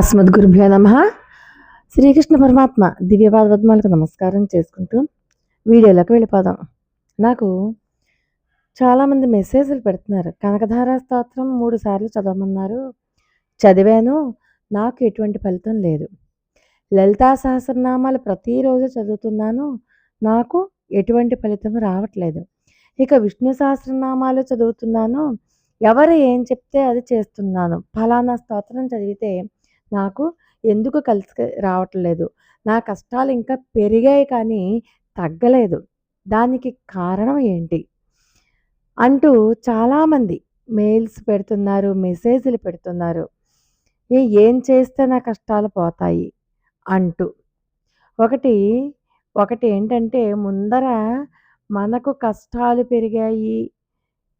అస్మద్గురుభ్యో నమ. శ్రీకృష్ణ పరమాత్మ దివ్య పాదపద్మాలకు నమస్కారం చేసుకుంటూ వీడియోలోకి వెళ్ళిపోదాం. నాకు చాలామంది మెసేజ్లు పెడుతున్నారు. కనకధార స్తోత్రం మూడు సార్లు చదవమన్నారు. చదివాను నాకు ఎటువంటి ఫలితం లేదు. లలితా సహస్రనామాలు ప్రతిరోజు చదువుతున్నాను నాకు ఎటువంటి ఫలితం రావట్లేదు. ఇక విష్ణు సహస్రనామాలు చదువుతున్నాను ఎవరు ఏం చెప్తే అది చేస్తున్నాను. ఫలానా స్తోత్రం చదివితే నాకు ఎందుకు కలిసి రావట్లేదు. నా కష్టాలు ఇంకా పెరిగాయి కానీ తగ్గలేదు. దానికి కారణం ఏంటి? అంటూ చాలామంది మెయిల్స్ పెడుతున్నారు మెసేజ్లు పెడుతున్నారు. ఏం చేస్తే నా కష్టాలు పోతాయి? అంటూ. ఒకటి ఒకటి ఏంటంటే ముందర మనకు కష్టాలు పెరిగాయి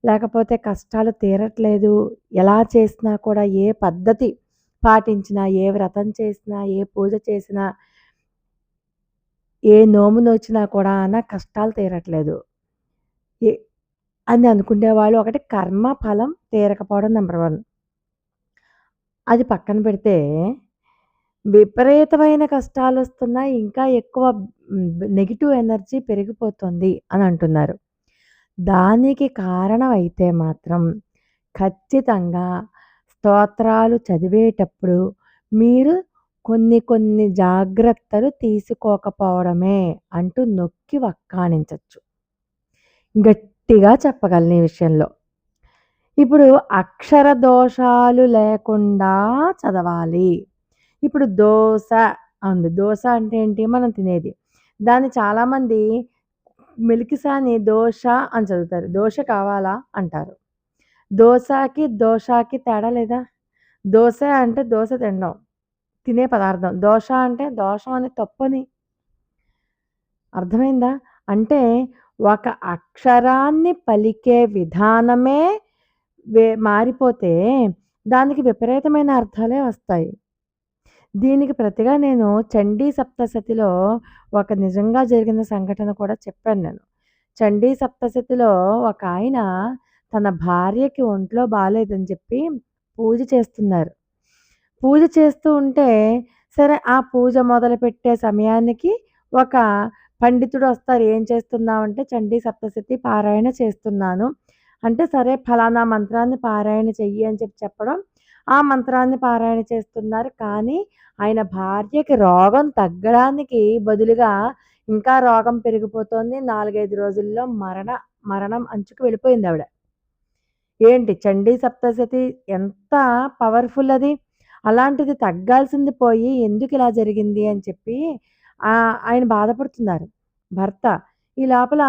లేకపోతే కష్టాలు తీరట్లేదు. ఎలా చేసినా కూడా ఏ పద్ధతి పాటించినా ఏ వ్రతం చేసినా ఏ పూజ చేసినా ఏ నోము నోచినా కూడా నా కష్టాలు తీరట్లేదు. ఏ అని అనుకునేవాళ్ళు ఒకటి కర్మ ఫలం తీరకపోవడం నెంబర్ వన్. అది పక్కన పెడితే విపరీతమైన కష్టాలు వస్తున్నాయి ఇంకా ఎక్కువ నెగిటివ్ ఎనర్జీ పెరిగిపోతుంది అని అంటున్నారు. దానికి కారణం అయితే మాత్రం ఖచ్చితంగా స్తోత్రాలు చదివేటప్పుడు మీరు కొన్ని కొన్ని జాగ్రత్తలు తీసుకోకపోవడమే అంటూ నొక్కి వక్కాణించచ్చు. గట్టిగా చెప్పగలను ఈ విషయంలో. ఇప్పుడు అక్షర దోషాలు లేకుండా చదవాలి. ఇప్పుడు దోశ అంది. దోశ అంటే ఏంటి? మనం తినేది. దాన్ని చాలామంది మిలికిసాని దోశ అని చదువుతారు. దోశ కావాలా? అంటారు. దోశకి దోశకి తేడా లేదా? దోశ అంటే దోశ తినడం తినే పదార్థం. దోశ అంటే దోషం అని తప్పని. అర్థమైందా? అంటే ఒక అక్షరాన్ని పలికే విధానమే వే మారిపోతే దానికి విపరీతమైన అర్థాలే వస్తాయి. దీనికి ప్రతిగా నేను చండీ సప్తశతిలో ఒక నిజంగా జరిగిన సంఘటన కూడా చెప్పాను నేను. చండీ సప్తశతిలో ఒక ఆయన తన భార్యకి ఒంట్లో బాగాలేదని చెప్పి పూజ చేస్తున్నారు. పూజ చేస్తూ ఉంటే సరే ఆ పూజ మొదలుపెట్టే సమయానికి ఒక పండితుడు వస్తారు. ఏం చేస్తున్నామంటే చండీ సప్తశతి పారాయణ చేస్తున్నాను. అంటే సరే ఫలానా మంత్రాన్ని పారాయణ చెయ్యి అని చెప్పి చెప్పడం. ఆ మంత్రాన్ని పారాయణ చేస్తున్నారు. కానీ ఆయన భార్యకి రోగం తగ్గడానికి బదులుగా ఇంకా రోగం పెరిగిపోతుంది. నాలుగైదు రోజుల్లో మరణ మరణం అంచుకు వెళ్ళిపోయింది ఆవిడ. ఏంటి చండీ సప్తశతి ఎంత పవర్ఫుల్ అది? అలాంటిది తగ్గాల్సింది పోయి ఎందుకు ఇలా జరిగింది అని చెప్పి ఆయన బాధపడుతున్నారు. భర్త ఈ లోపల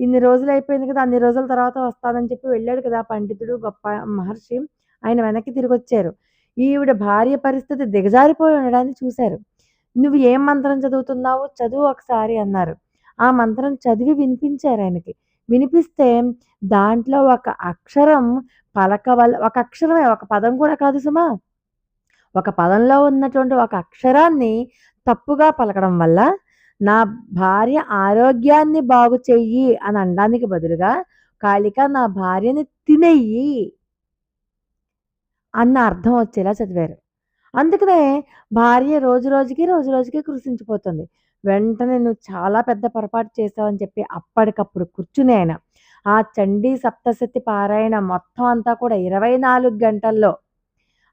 ఇన్ని రోజులు అయిపోయింది కదా అన్ని రోజుల తర్వాత వస్తానని చెప్పి వెళ్ళాడు కదా పండితుడు గొప్ప మహర్షి. ఆయన వెనక్కి తిరిగి వచ్చారు ఈవిడ భార్య పరిస్థితి దిగజారిపోయి ఉండడాన్ని చూశారు. నువ్వు ఏం మంత్రం చదువుతున్నావు చదువు ఒకసారి అన్నారు. ఆ మంత్రం చదివి వినిపించారు ఆయనకి. వినిపిస్తే దాంట్లో ఒక అక్షరం పలకవల్ ఒక అక్షరమే ఒక పదం కూడా కాదు సుమా. ఒక పదంలో ఉన్నటువంటి ఒక అక్షరాన్ని తప్పుగా పలకడం వల్ల నా భార్య ఆరోగ్యాన్ని బాగు చెయ్యి అని అనడానికి బదులుగా కాళిక నా భార్యని తినేయి అన్న అర్థం వచ్చేలా చదివారు. అందుకనే భార్య రోజు రోజుకి రోజు రోజుకి కృషించిపోతుంది. వెంటనే నువ్వు చాలా పెద్ద పొరపాటు చేసావని చెప్పి అప్పటికప్పుడు కూర్చుని ఆయన. ఆ చండీ సప్తశతి పారాయణ మొత్తం అంతా కూడా ఇరవై నాలుగు గంటల్లో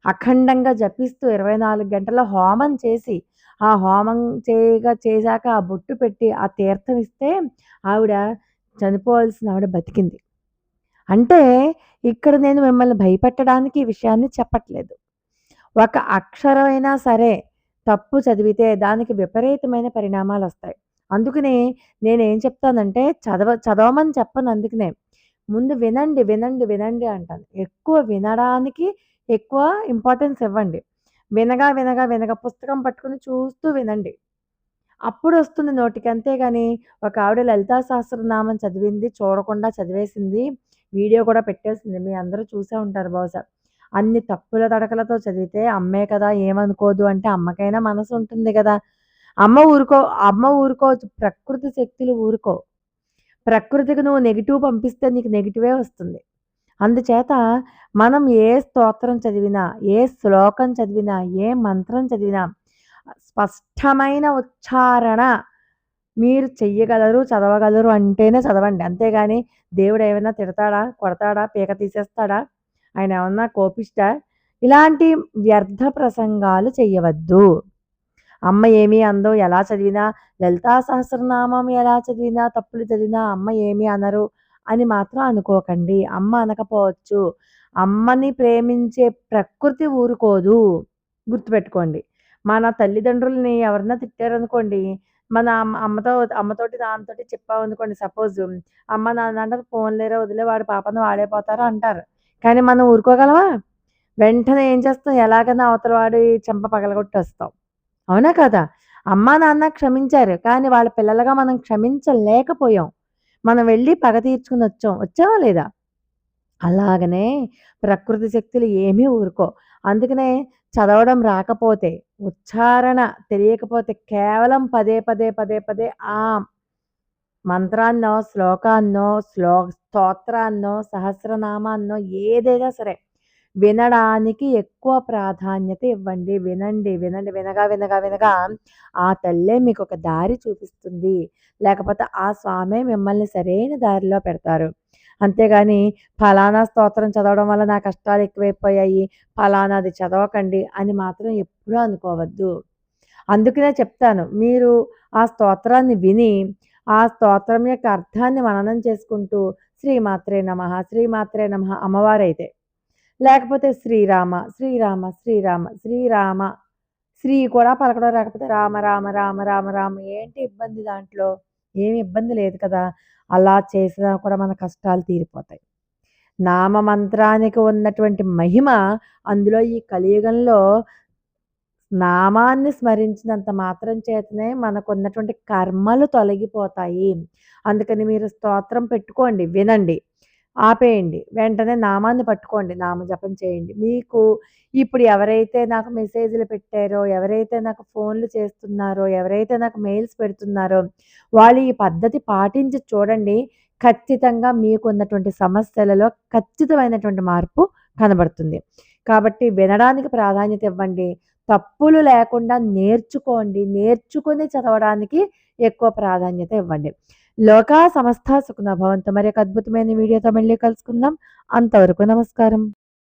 అఖండంగా జపిస్తూ ఇరవై నాలుగు గంటల హోమం చేసి ఆ హోమం చేయగా చేశాక ఆ బొట్టు పెట్టి ఆ తీర్థం ఇస్తే ఆవిడ చనిపోవాల్సిన ఆవిడ బతికింది. అంటే ఇక్కడ నేను మిమ్మల్ని భయపెట్టడానికి ఈ విషయాన్ని చెప్పట్లేదు. ఒక అక్షరమైనా సరే తప్పు చదివితే దానికి విపరీతమైన పరిణామాలు వస్తాయి అందుకనే నేను ఏం చెప్తానంటే చదవ చదవమని చెప్పను అందుకనే. ముందు వినండి వినండి వినండి అంటాను. ఎక్కువ వినడానికి ఎక్కువ ఇంపార్టెన్స్ ఇవ్వండి. వినగా వినగా వినగా పుస్తకం పట్టుకుని చూస్తూ వినండి. అప్పుడు వస్తుంది నోటికి అంతేగాని ఒక ఆవిడ లలితా సహస్రనామం చదివింది చూడకుండా చదివేసింది వీడియో కూడా పెట్టేసింది మీ అందరూ చూసే ఉంటారు బహుశా. అన్ని తప్పుల తడకలతో చదివితే అమ్మే కదా ఏమనుకోదు అంటే అమ్మకైనా మనసు ఉంటుంది కదా అమ్మ ఊరుకో అమ్మ ఊరుకోవచ్చు ప్రకృతి శక్తులు ఊరుకో ప్రకృతికి నువ్వు నెగిటివ్ పంపిస్తే నీకు నెగిటివే వస్తుంది అందుచేత మనం ఏ స్తోత్రం చదివినా, ఏ శ్లోకం చదివినా, ఏ మంత్రం చదివినా స్పష్టమైన ఉచ్చారణ మీరు చెయ్యగలరు, చదవగలరు అంటేనే చదవండి. అంతేగాని దేవుడు ఏమైనా తిడతాడా? కొడతాడా? పీక తీసేస్తాడా? ఆయన ఏమన్నా కోపిష్టా? ఇలాంటి వ్యర్థ ప్రసంగాలు చేయవద్దు అమ్మ ఏమి అందో ఎలా చదివినా, లలితా సహస్రనామం ఎలా చదివినా, తప్పులు చదివినా అమ్మ ఏమి అనరు అని మాత్రం అనుకోకండి. అమ్మ అనకపోవచ్చు. అమ్మని ప్రేమించే ప్రకృతి ఊరుకోదు. గుర్తుపెట్టుకోండి. మన తల్లిదండ్రుల్ని ఎవరన్నా తిట్టారనుకోండి, మన అమ్మ అమ్మతో అమ్మతోటి, నాన్నతోటి చెప్పామనుకోండి సపోజ్ అమ్మ, నాన్న అంటారు లేరా వదిలే వాడి పాపను వాడే పోతారు అంటారు. కానీ మనం ఊరుకోగలమా? వెంటనే ఏం చేస్తాం? ఎలాగైనా అవతల వాడి చెంప పగలగొట్టేస్తాం. అవునా కదా? అమ్మా, నాన్న క్షమించారు. కానీ వాళ్ళ పిల్లలుగా మనం క్షమించలేకపోయాం. మనం వెళ్ళి పగ తీర్చుకుని వచ్చాం. వచ్చావా లేదా? అలాగనే ప్రకృతి శక్తులు ఏమీ ఊరుకో అందుకనే చదవడం రాకపోతే, ఉచ్చారణ తెలియకపోతే కేవలం పదే, పదే, పదే, పదే ఆమ్ మంత్రాన్నో, శ్లోకాన్నో, శ్లో స్తోత్రాన్నో, సహస్రనామాన్నో ఏదైనా సరే వినడానికి ఎక్కువ ప్రాధాన్యత ఇవ్వండి. వినండి, వినండి. వినగా, వినగా, వినగా ఆ తల్లే మీకు ఒక దారి చూపిస్తుంది. లేకపోతే ఆ స్వామే మిమ్మల్ని సరైన దారిలో పెడతారు. అంతేగాని ఫలానా స్తోత్రం చదవడం వల్ల నా కష్టాలు ఎక్కువైపోయాయి. ఫలానాది చదవకండి అని మాత్రం ఎప్పుడూ అనుకోవద్దు. అందుకనే చెప్తాను. మీరు ఆ స్తోత్రాన్ని విని, ఆ స్తోత్రం యొక్క అర్థాన్ని మననం చేసుకుంటూ శ్రీమాత్రే నమః, శ్రీమాత్రే నమః అమ్మవారైతే. లేకపోతే శ్రీరామ, శ్రీరామ, శ్రీరామ, శ్రీరామ శ్రీ కూడా పలకడం రాకపోతే రామ, రామ, రామ, రామ, రామ ఏంటి ఇబ్బంది దాంట్లో? ఏమి ఇబ్బంది లేదు కదా! అలా చేసినా కూడా మన కష్టాలు తీరిపోతాయి. నామ మంత్రానికి ఉన్నటువంటి మహిమ అందులో ఈ కలియుగంలో నామాన్ని స్మరించినంత మాత్రం చేతనే మనకున్నటువంటి కర్మలు తొలగిపోతాయి. అందుకని మీరు స్తోత్రం పెట్టుకోండి. వినండి. ఆపేయండి. వెంటనే నామాన్ని పట్టుకోండి. నామజపం చేయండి. మీకు ఇప్పుడు ఎవరైతే నాకు మెసేజ్‌లు పెట్టారో, ఎవరైతే నాకు ఫోన్‌లు చేస్తున్నారో, ఎవరైతే నాకు మెయిల్స్ పెడుతున్నారో, వాళ్ళు ఈ పద్ధతి పాటించి చూడండి. ఖచ్చితంగా మీకున్నటువంటి సమస్యలలో ఖచ్చితమైనటువంటి మార్పు కనబడుతుంది. కాబట్టి వినడానికి ప్రాధాన్యత ఇవ్వండి. తప్పులు లేకుండా నేర్చుకోండి. నేర్చుకుని చదవడానికి ఎక్కువ ప్రాధాన్యత ఇవ్వండి. లోకా సమస్తా సుఖినో భవంతు. ఒక అద్భుతమైన వీడియోతో మళ్ళీ కలుసుకుందాం. అంతవరకు నమస్కారం.